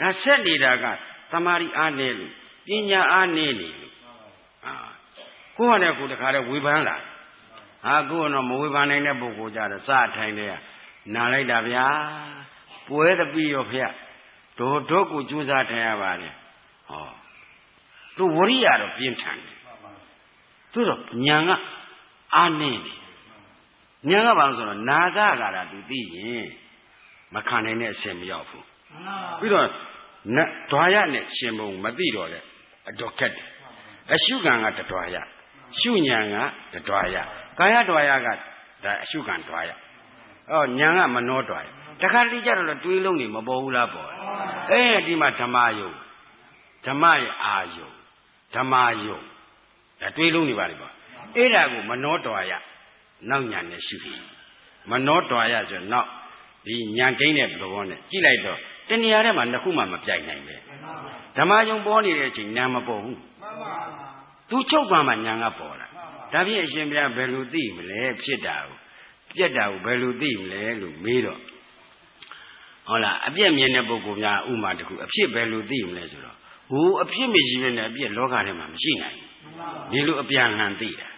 ဒါဆက်နေတာကတမာရီအားနေလို့ပညာအားနေနေလို့အာကိုယ့်ဟာနဲ့ကိုယ်တခါတည်းဝေဖန်လာဟာကိုယ်ကတော့မဝေဖန်နိုင်တဲ့ပုဂ္ဂိုလ်ကြတော့စထိုင်တဲ့နာလိုက်တာဗျာပွဲတပီရောဖျက်တို့တို့ကိုကြိုးစားထိုင်ရပါတယ်ဟောသူဝရိယတော့ပြင်းထန်တယ်သူတော့ညာကအာနေတယ်ညာကဘာလို့ဆိုတော့နာဂကတာသူသိရင်မခံနိုင်တဲ့အဆင်မရောက်ဘူး ပြီးတော့နတ်ဓွာရနဲ့ရှင်ဘုံမသိတော့တဲ့အတော်ခက်တယ်အရှုခံကတဓွာရရှုညာကတဓွာရကာယဓွာရကဒါအရှုခံဓွာရအော်ညာကမနောဓွာရတခါတလေကြတော့တွေးလုံးနေမပေါ်ဘူးလားပေါ်အဲဒီမှာဓမ္မယုံဓမ္မရဲ့အာယုံဓမ္မယုံဒါတွေးလုံးနေပါလိမ့်ပေါ့အဲ့ဒါကိုမနောဓွာရနောက်ညာနဲ့ရှုမနောဓွာရဆိုနောက်ဒီညာကိန်းတဲ့သဘောနဲ့ကြည့်လိုက်တော့ တဏှာထဲမှာနှစ်ခုမှမပြိုင်နိုင်ပဲဓမ္မယုံပေါ်နေတဲ့အချိန်ညာမပေါ်ဘူးသူချုပ်သွားမှညာကပေါ်လာဒါဖြင့်အရှင်ဘုရားဘယ်လိုသိမလဲဖြစ်တာကိုပြက်တာကိုဘယ်လိုသိမလဲလို့မေးတော့ဟုတ်လားအပြက်မြင်တဲ့ပုဂ္ဂိုလ်များဥမာတခုအဖြစ်ဘယ်လိုသိမလဲဆိုတော့ဟိုအဖြစ်မရှိဘဲနဲ့အပြက်လောကထဲမှာမရှိနိုင်ဘူးဒီလိုအပြန်လှန်သိတာ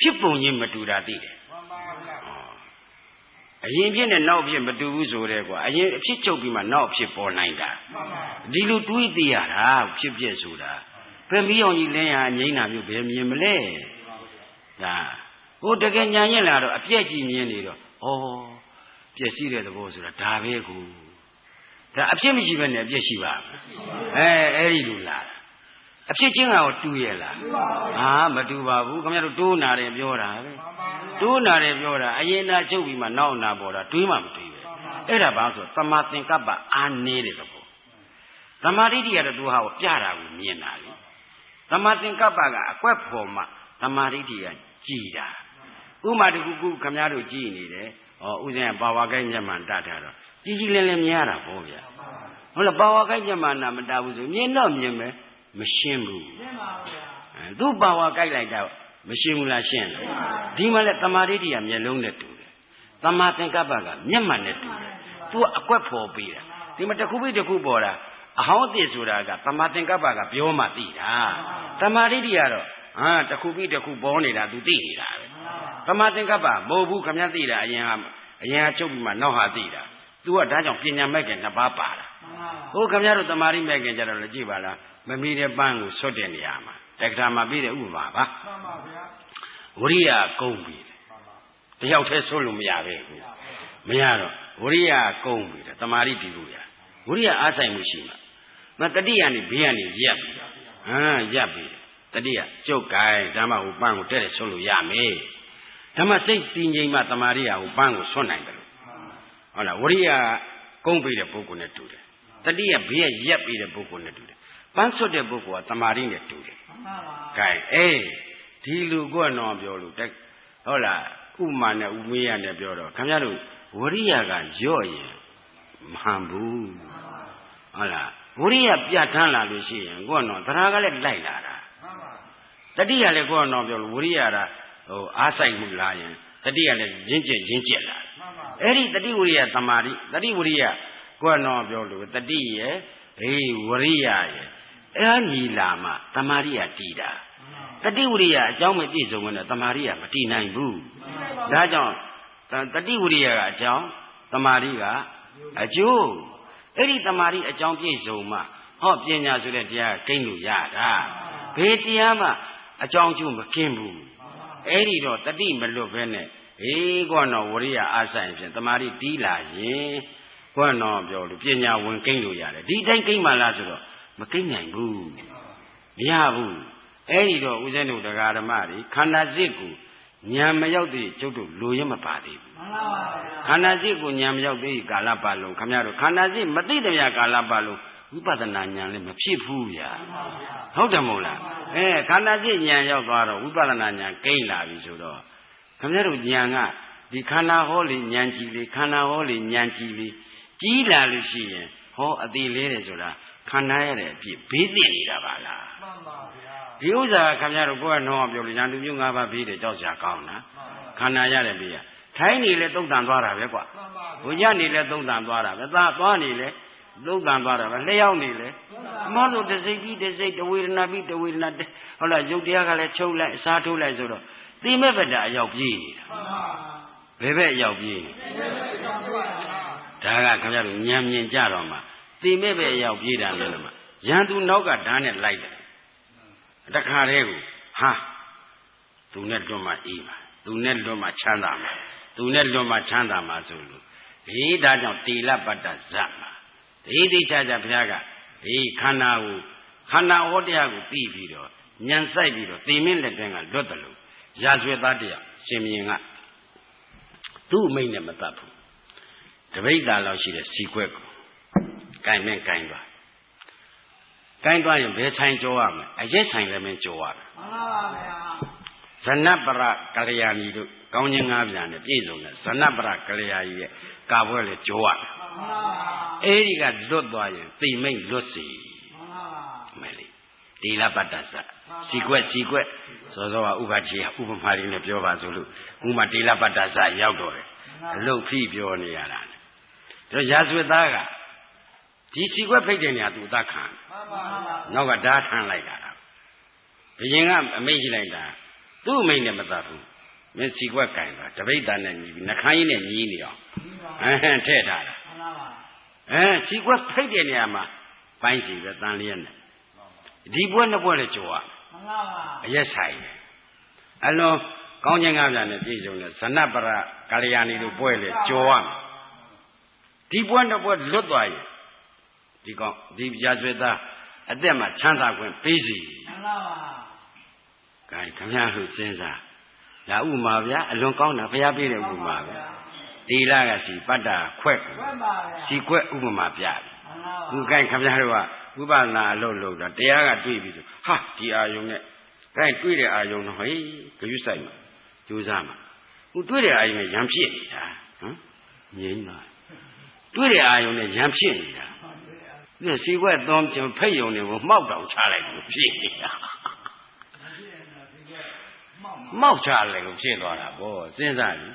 ဖြစ်ပုံချင်းမတူတာသိတယ် အရင်ဖြစ်နဲ့နောက်ဖြစ်မတူဘူးဆိုတဲ့ကွာအရင်အဖြစ်ချုပ်ပြီးမှနောက်ဖြစ်ပေါ်နိုင်တာဒီလိုတွေးသိရတာဖြစ်ဖြစ်ဆိုတာဘယ်မီးအောင်ကြီးလင်းရအငိမ့်တာမျိုးဘယ်မြင်မလဲဒါဟိုတကယ်ညာရင်လာတော့အပြက်ကြီးမြင်နေတော့ဩပြက်ရှိတဲ့သဘောဆိုတာဒါပဲကူဒါအဖြစ်မရှိဘဲနဲ့အပြက်ရှိပါအဲအဲ့ဒီလိုလာအဖြစ်ချင်းကတော့တူရဲ့လားဟာမတူပါဘူးခင်ဗျားတို့တိုးနာတယ်ပြောတာပဲ တိုးနာတယ်ပြောတာအရင်နာချုပ်ပြီးမှနောက်နာပေါ်တာတွေးမှမတွေးပဲအဲ့ဒါဘာလို့ဆိုတမာသင်္ကပ္ပအာနေတဲ့သဘောသမာဓိတိရတဲ့သူဟာကိုပြတာကိုမြင်တာလေသမာသင်္ကပ္ပကအကွက်ဖော်မှသမာဓိတိရကြည်တာဥမာတခုခုခင်ဗျားတို့ကြည်နေတယ်ဟောဥစဉ်ပါဝါကိုင်းမျက်မှန်တတ်တာတော့ကြည်ကြည်လင်းလင်းမြင်ရတာပေါ့ဗျာဟုတ်လားပါဝါကိုင်းမျက်မှန်နာမတတ်ဘူးဆိုမြင်တော့မြင်မယ်မရှင်းဘူးရှင်းပါဗျာသူ့ပါဝါကိုက်လိုက်တာ မရှင်းဘူးလားရှင်းတယ်ဒီမှာလဲတမာဒိဋ္ဌိကမျက်လုံးနဲ့တူတယ်တမာသင်္ကပ္ပကမျက်မှန်နဲ့တူတယ်သူကအကွက်ဖော်ပေးတာဒီမှာတစ်ခုပြီးတစ်ခုပေါ်တာအဟောင်းအသစ်ဆိုတာကတမာသင်္ကပ္ပကပြောမှသိတာတမာဒိဋ္ဌိကတော့ဟာတစ်ခုပြီးတစ်ခုပေါ်နေတာသူသိနေတာပဲတမာသင်္ကပ္ပမဟုတ်ဘူးခမည်းသိတာအရင်ကအရင်ကချုပ်ပြီးမှနောက်ဟာသိတာသူကဒါကြောင့်ပညာမဲ့ခင်နှစ်ပါးပါတာဟိုခမည်းတော်တမာရိမဲ့ခင်ကြတော့လည်းကြည့်ပါလားမမီတဲ့ပန်းကိုဆွတ်တဲ့နေရာမှာ တက္ကရာမှာပြည့်တဲ့ဥပမာပါမှန်ပါဗျာဝရိယကုန်းပြီတယောက်တည်းဆွတ်လို့မရပဲဘူးမရတော့ဝရိယကုန်းပြီတမာရိတည်လို့ရဝရိယအားဆိုင်မှုရှိမှာမတတိယနေဘေးကနေရက်ပြီဟမ်ရက်ပြီတတိယကျုပ်ကိုင်းဓမ္မဟိုပန်းကိုတဲ့ဆွတ်လို့ရမယ်ဓမ္မစိတ်တည်ငြိမ်မှတမာရိယဟိုပန်းကိုဆွတ်နိုင်တယ်ဟုတ်လားဝရိယကုန်းပြီတဲ့ပုဂ္ဂိုလ်နဲ့တူတယ်တတိယဘေးကရက်ပြီတဲ့ပုဂ္ဂိုလ်နဲ့တူတယ် ပန်းဆွတ်တဲ့ပုဂ္ဂိုလ်ကတမာရီနဲ့တူတယ်မှန်ပါပါ gain အေးဒီလူကတော့ပြောလို့တက်ဟုတ်လားဥမာနဲ့ဥမေးရနဲ့ပြောတော့ခင်ဗျားတို့ဝရိယကရော့ရင်မဟန်ဘူးဟုတ်လားဝရိယပြတ်ထန်းလာလို့ရှိရင်ကိုကတော့တရားကလည်းလိုက်လာတာတတိယလည်းကိုကတော့ပြောလို့ဝရိယကဟိုအားဆိုင်မှုလာရင်တတိယလည်းရင်းကျက်ရင်းကျက်လာအဲ့ဒီတတိဝရိယတမာရီတတိဝရိယကိုကတော့ပြောလို့တတိရဲ့အေးဝရိယရဲ့ အဲ့ဒါညီလာမှတမာရိယတည်တာတတိဝရိယအကြောင်းမပြည့်စုံဘူးနဲ့တမာရိယမတည်နိုင်ဘူးဒါကြောင့်တတိဝရိယကအကြောင်းတမာရိကအကျိုးအဲ့ဒီတမာရိအကြောင်းပြည့်စုံမှဟောပညာဆိုတဲ့တရားကိန်းလို့ရတာဘယ်တရားမှအကြောင်းကျိုးမကင်းဘူးအဲ့ဒီတော့တတိမလွတ်ဘဲနဲ့အေးကောတော့ဝရိယအားဆိုင်ဖြင့်တမာရိတီးလာရင်ကောတော့ပြောလို့ပညာဝင်ကိန်းလို့ရတယ်ဒီတိုင်းကိန်းမှလားဆိုတော့ မကိမ့်နိုင်ဘူးမရဘူးအဲ့ဒီတော့ဦးဇင်းတို့တရားဓမ္မတွေခန္ဓာစစ်ကိုဉာဏ်မရောက်သေးကျုပ်တို့လိုရမပါသေးဘူးမှန်ပါပါခန္ဓာစစ်ကိုဉာဏ်မရောက်သေးကာလပတ်လုံးခမရတို့ခန္ဓာစစ်မသိတဲ့မြကာလပတ်လုံးဝိပဿနာဉာဏ်လည်းမဖြစ်ဘူးဗျာဟုတ်တယ်မဟုတ်လားအဲခန္ဓာစစ်ဉာဏ်ရောက်သွားတော့ဝိပဿနာဉာဏ်ကိမ့်လာပြီဆိုတော့ခမရတို့ဉာဏ်ကဒီခန္ဓာဟောလေဉာဏ်ကြည်လေခန္ဓာဟောလေဉာဏ်ကြည်လေကြီးလာလို့ရှိရင်ဟောအသေးလေးတယ်ဆိုတာ ခံနိုင်ရတဲ့အဖြစ်ဘေးသိနေတာပါလားမှန်ပါဗျာဒီဥစ္စာခင်ဗျားတို့ကိုယ်ကတော့ပြောလို့ညာလူမျိုး၅ပါးဘေးတယ်ကြောက်စရာကောင်းလားခန္ဓာရတဲ့ဘေးရထိုင်းနေလဲတုံ့တန်သွားတာပဲကွာဘုရားနေလဲတုံ့တန်သွားတာပဲသာသွားနေလဲသုတ်တန်သွားတာပဲလျှောက်နေလေမောဆိုတစိတ်ပြီးတစိတ်တဝေဒနာပြီးတဝေဒနာဟုတ်လားယုတ်တရားကလည်းချုပ်လိုက်အစားထိုးလိုက်ဆိုတော့သိမဲ့ဘက်တာအရောက်ပြေးနေတာဘယ်ဘက်အရောက်ပြေးနေဒါကခင်ဗျားတို့ညံမြင်ကြတော့မှ သိမဲ့ဘက်အရောက်ပြေးတာလည်းမှရန်သူနောက်ကဓာတ်နဲ့လိုက်တယ်တခါတည်းကိုဟာသူနဲ့တွန်းမှအေးပါသူနဲ့လွတ်မှချမ်းသာမှာသူနဲ့လွတ်မှချမ်းသာမှာဆိုလို့ဒီဒါကြောင့်တေလပတ္တဇတ်မှာဒီတိချာချာဘုရားကဒီခန္ဓာကိုခန္ဓာဟောတရားကိုသိပြီးတော့ညံဆိုင်ပြီးတော့သိမင်းလက်တွင်ကလွတ်တယ်လို့ရာဇဝတ်သားတရားရှင်မြင်ကသူ့အမိန့်နဲ့မတတ်ဘူးတပိဋ္ဌာလောက်ရှိတဲ့စီခွက်ကို ကင်မင်းကင်သွားကင်သွားရင်ဘယ်ဆိုင်ကြောရမလဲအရက်ဆိုင်လည်းမင်းကြောရမယ်မှန်ပါပါဗျာဇနပရကလျာဏီတို့ကောင်းခြင်းငါးပြန်နဲ့ပြည့်စုံတဲ့ဇနပရကလျာဏီရဲ့ကာဘွဲလေကြောရမယ်အဲ့ဒီကလွတ်သွားရင်သိမိတ်လွတ်စီမယ်လေဒီလပတ္တသစီကွက်စီကွက်စောစောကဥပတိဥပမာလေးနဲ့ပြောပါဆိုလို့ဥမာဒီလပတ္တသရောက်တော့တယ်အလုတ်ဖိပြောနေရတာဒါရာဇဝတ်သားက ဒီစီကွက်ဖိတ်တဲ့နေရာသူအသက်ခံနောက်ကဓာတ်ထမ်းလိုက်တာဘယင်ကအမိတ်ရှိလိုက်တာသူ့အမိတ်နဲ့မတတ်ဘူးမင်းစီကွက်ကင်သွားတပိဋ္ဌာနဲ့ညီပြီးနှခမ်းကြီးနဲ့ညီးနေအောင်အဲထည့်ထားတာအဲစီကွက်ဖိတ်တဲ့နေရာမှာပိုင်းစီပဲတန်လျက်နဲ့ဒီပွဲနှစ်ပွဲလည်းကြော်ရအရက်ဆိုင်တယ်အလွန်ကောင်းခြင်းကားပြန်နဲ့ပြည့်စုံတဲ့ဇနပရကာလျာဏီတို့ပွဲလေကြော်ရဒီပွဲနှစ်ပွဲလွတ်သွားရင် ဒီကောင်ဒီရာဇဝသားအသက်မှာချမ်းသာခွင့်ပေးစီမှန်ပါပါ။ကဲခမရတို့စဉ်းစား။ဒါဥမာဗျာအလွန်ကောင်းတာဘုရားပေးတဲ့ဥမာဗျာ။ဒီလာကစီပတ္တာခွက်စီခွက်ဥပမာပြတယ်။ခုကဲခမရတို့ကဝိပဿနာအလုပ်လုပ်တာတရားကတွေ့ပြီဆိုဟာဒီအာယုံနဲ့ကဲတွေ့တဲ့အာယုံတော့ဟေးဂရုစိုက်မှာကြိုးစားမှာခုတွေ့တဲ့အာယုံနဲ့ရံဖြစ်နေတာဟမ်ငြိမ်းလာတွေ့တဲ့အာယုံနဲ့ရံဖြစ်နေတာ ဒီစီခွက်သွန်းချင်ဖိတ်ယုံတွေကိုမှောက်တောင်ချလိုက်လို့ဖြစ်နေတာမှောက်ချလိုက်လို့ဖြစ်သွားတာဗောစဉ်းစားလေ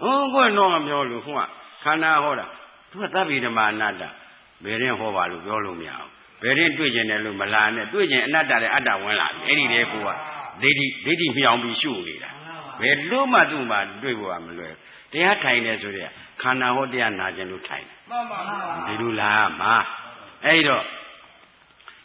ဟောကိုယ်တော့မပြောလို့ခုကခန္ဓာဟောတာသူကသဗ္ဗိဓမ္မာအနတ္တဘယ်ရင်ဟောပါလို့ပြောလို့မရအောင်ဘယ်ရင်တွေ့ကျင်တယ်လို့မလာနဲ့တွေ့ကျင်အနတ္တနဲ့အတ္တဝင်လာပြီအဲ့ဒီလေကိုကဒိဋ္ဌိဒိဋ္ဌိမြောင်ပြီးရှုနေတာ ဘယ်လို့မှသူ့မှာတွေ့ဖို့ကမလွယ်တရားထိုင်နေဆိုတဲ့ခန္ဓာဟောတရားနာခြင်းလို့ထိုင်မှန်ပါပါဒီလိုလာမှာအဲ့တော့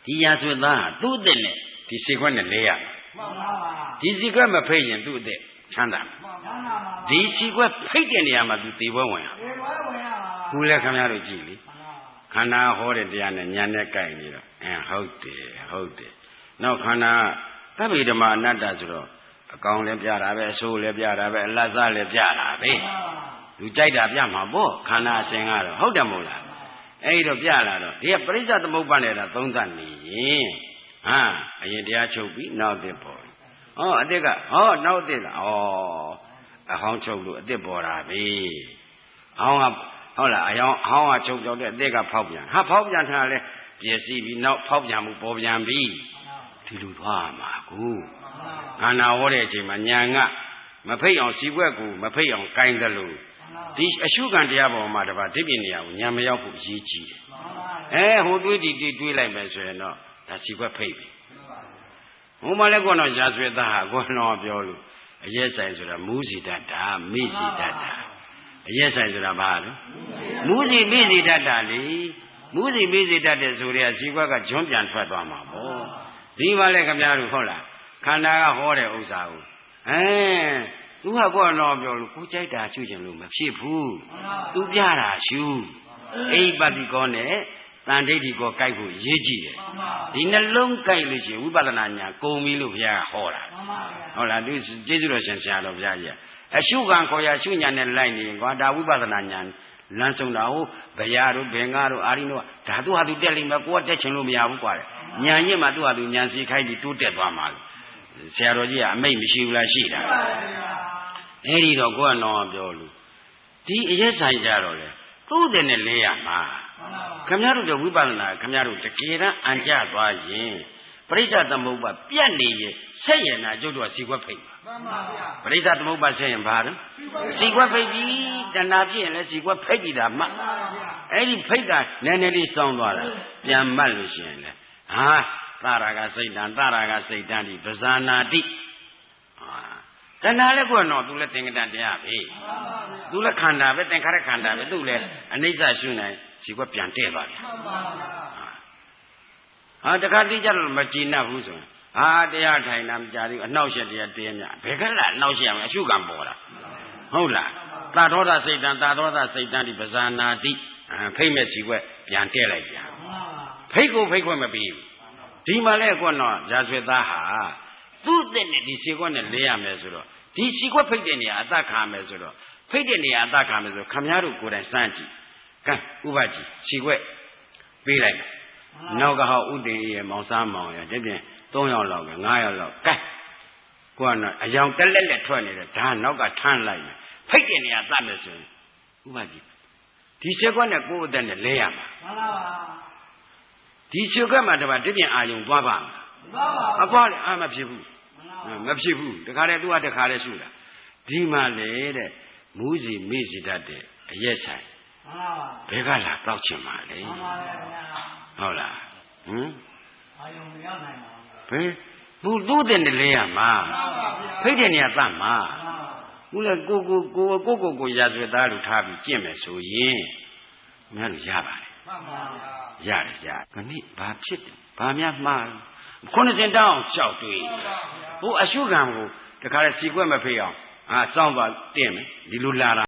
ဒီရာဇဝတ်သားဟာသူ့အစ်နဲ့ဒီစေခွက်နဲ့လဲရမှန်ပါပါဒီစီခွက်မဖိတ်ရင်သူ့အစ်ချမ်းသာမှန်ပါပါဒီစီခွက်ဖိတ်တဲ့နေရာမှာသူသေပွဲဝင်ရသေပွဲဝင်ရပါဘူးလည်းခင်ဗျားတို့ကြည့်လေခန္ဓာဟောတဲ့တရားနဲ့ညာနဲ့ကြိုက်နေတော့အင်းဟုတ်တယ်ဟုတ်တယ်နောက်ခန္ဓာသဗ္ဗေဓမ္မာအနတ္တဆိုတော့ အကောင်လည်းပြတာပဲအဆိုးလည်းပြတာပဲအလတ်စားလည်းပြတာပဲလူကြိုက်တာပြမှာပေါ့ခန္ဓာအစဉ်ကတော့ဟုတ်တယ်မို့လားအဲ့တော့ပြလာတော့ဒီကပရိစ္ဆသမုပ္ပါနဲ့တာသုံးသပ်နေရင်ဟာအရင်တရားချုပ်ပြီးနောက်တစ်ပေါ်ဟောအစ်စ်ကဟောနောက်တစ်လားဩအဟောင်းချုပ်လို့အစ်စ်ပေါ်တာပဲအဟောင်းကဟုတ်လားအယောင်အဟောင်းကချုပ်ကြောက်တဲ့အစ်စ်ကဖောက်ပြန်ဟာဖောက်ပြန်ထားလဲပြည့်စည်ပြီးနောက်ဖောက်ပြန်မှုပေါ်ပြန်ပြီဒီလိုသွားမှာကူ ခန္ဓာဟောတဲ့အချိန်မှာညာကမဖိတ်အောင်စီဘွက်ကိုမဖိတ်အောင်ကိုင်းတယ်လို့ဒီအရှုခံတရားပေါ်မှာတပါဒိပြနေရကိုညာမရောက်ဖို့အရေးကြီးတယ်အဲဟိုတွေးဒီတွေးတွေးလိုက်မယ်ဆိုရင်တော့ဒါစီဘွက်ဖိတ်ပြီဟိုမှာလည်းကောတော့ရာဇဝေသားဟာကောတော့ပြောလို့အရက်ဆိုင်ဆိုတာမူးစီတတ်တာမိစီတတ်တာအရက်ဆိုင်ဆိုတာဘာလဲမူးစီမိစီတတ်တာလေမူးစီမိစီတတ်တဲ့ဆိုရဲစီဘွက်ကဂျွန်းပြန်ထွက်သွားမှာပေါ့ဒီမှာလည်းခင်ဗျားတို့ဟုတ်လား ခန္ဓာကဟောတဲ့ဥစ္စာကိုအဲသူကကိုယ်တော့ပြောလို့ကိုကြိုက်တာရှုခြင်းလို့မဖြစ်ဘူးသူပြတာရှုအိပတိကောနဲ့တန်ဒိဋ္ဌိကောကြိုက်ဖို့ရေးကြည့်တယ်ဒီနှလုံးကြိုက်လို့ရှိရင်ဝိပဿနာညာကုန်ပြီလို့ဘုရားဟောတာဟုတ်လားသူကျေးဇူးတော်ရှင်ဆရာတော်ဘုရားကြီးအရှုခံခေါ်ရရှုညာနဲ့လိုက်နေရင်ကွာဒါဝိပဿနာညာလမ်းဆုံးတာဟုတ်ဗျာတို့ဘင်္ဂါတို့အာရိတို့ဒါသူဟာသူတက်လိမ့်မယ်ကိုကတက်ချင်လို့မရဘူးကွာညာညစ်မှသူဟာသူညာစီခိုင်းပြီးတိုးတက်သွားမှာလို့ ဆရာတော်ကြီးကအမိတ်မရှိဘူးလားရှိတာအဲ့ဒီတော့ကိုကတော့ပြောလို့ဒီအရက်ဆိုင်ကြတော့လေသူ့တဲ့နဲ့လဲရမှာခမရတို့တဲ့ဝိပဿနာခမရတို့တကယ်တမ်းအံကြသွားရင်ပရိစ္ဆသမုပ္ပါပြတ်နေရင်ဆက်ရနာကျုပ်တို့ကစီခွက်ဖိတ်မှန်ပါဗျာပရိစ္ဆသမုပ္ပါဆက်ရင်ဘာလဲစီခွက်ဖိတ်ပြီတဏှာပြည့်ရင်လည်းစီခွက်ဖိတ်ပြီတာမှန်ပါဗျာအဲ့ဒီဖိတ်တာနည်းနည်းလေးစောင်းသွားတာပြန်မှတ်လို့ရှိရင်လေဟာ သာရကစိတ်တန်သာရကစိတ်တန်ဒီပဇာနာတိဟာတဏှာလည်းကွနော်သူလည်းသင်္ကတန်တရားပဲသူလည်းခန္ဓာပဲသင်္ခါရခန္ဓာပဲသူလည်းအနိစ္စရှုနိုင်စီကွပြန်တဲ့သွားပြန်ဟာတခါတိကြတော့မကြည်နပ်ဘူးဆိုရင်ဟာတရားထိုင်တာမကြသေးဘူးအနှောက်အယှက်တရားတင်းမြဘယ်ကလာအနှောက်အယှက်အောင်အရှုခံပေါ်တာဟုတ်လားသာသောတာစိတ်တန်သာသောတာစိတ်တန်ဒီပဇာနာတိဖိတ်မဲ့စီကွပြန်တဲ့လိုက်ပြန်ဖိတ်ကိုဖိတ်ခွင့်မပြီးဘူး ဒီမှာလဲကွနော်ရာဇဝသားဟာသူ့တဲ့နဲ့ဒီစီကွနဲ့လဲရမယ်ဆိုတော့ဒီစီကွဖိတ်တဲ့နေရာအသက်ခံမယ်ဆိုတော့ဖိတ်တဲ့နေရာအသက်ခံမယ်ဆိုခမည်းတော်ကိုယ်တိုင်စမ်းကြည့်ကဲဥပကြီးစီကွပေးလိုက်နောက်ကဟောဥတည်ရဲ့မောင်စားမောင်ရဲ့ဒီပြင်3ယောက်လောက်ပဲ9ယောက်လောက်ကဲကိုကတော့အယောင်တက်လက်လက်ထွက်နေတယ်ဒါနောက်ကထမ်းလိုက်မယ်ဖိတ်တဲ့နေရာသတ်မယ်ဆိုရင်ဥပကြီးဒီစီကွနဲ့ကိုယ်အသက်နဲ့လဲရမှာမှန်ပါပါ ဒီချွတ်ကမှတပါတပြင်းအာယုံသွားပါမှာမှန်ပါပါအကွာလေအာမဖြစ်ဘူးမှန်ပါမဖြစ်ဘူးတခါတည်းသူကတခါတည်းရှုတာဒီမှာလေတဲ့မူးစီမေ့စီတတ်တဲ့အရက်ဆိုင်မှန်ပါပါဘယ်ကလာတောက်ချင်ပါလဲမှန်ပါပါဗျာဟုတ်လားဟမ်အာယုံမရောက်နိုင်ပါဘူးဘယ်သူသူ့တဲ့နဲ့လဲရမှာမှန်ပါဗျာဖိတ်တဲ့နေရာသတ်မှာမှန်ပါဘူးလေကိုကိုကိုကိုကိုကိုရာဇဝတ်သားလူထားပြီးကျင့်မယ်ဆိုရင်မင်းတို့ရပါတယ်မှန်ပါဗျာ ရတယ်ရခဏိဘာဖြစ်တယ်ဘာများမှားလဲခုနှစ်စင်တောင်းကြောက်တွေ့ဟိုအရှုခံကိုတခါလဲစီကွက်မဖေးအောင်အာစောင်းသွားတင့်မယ်ဒီလိုလာတာ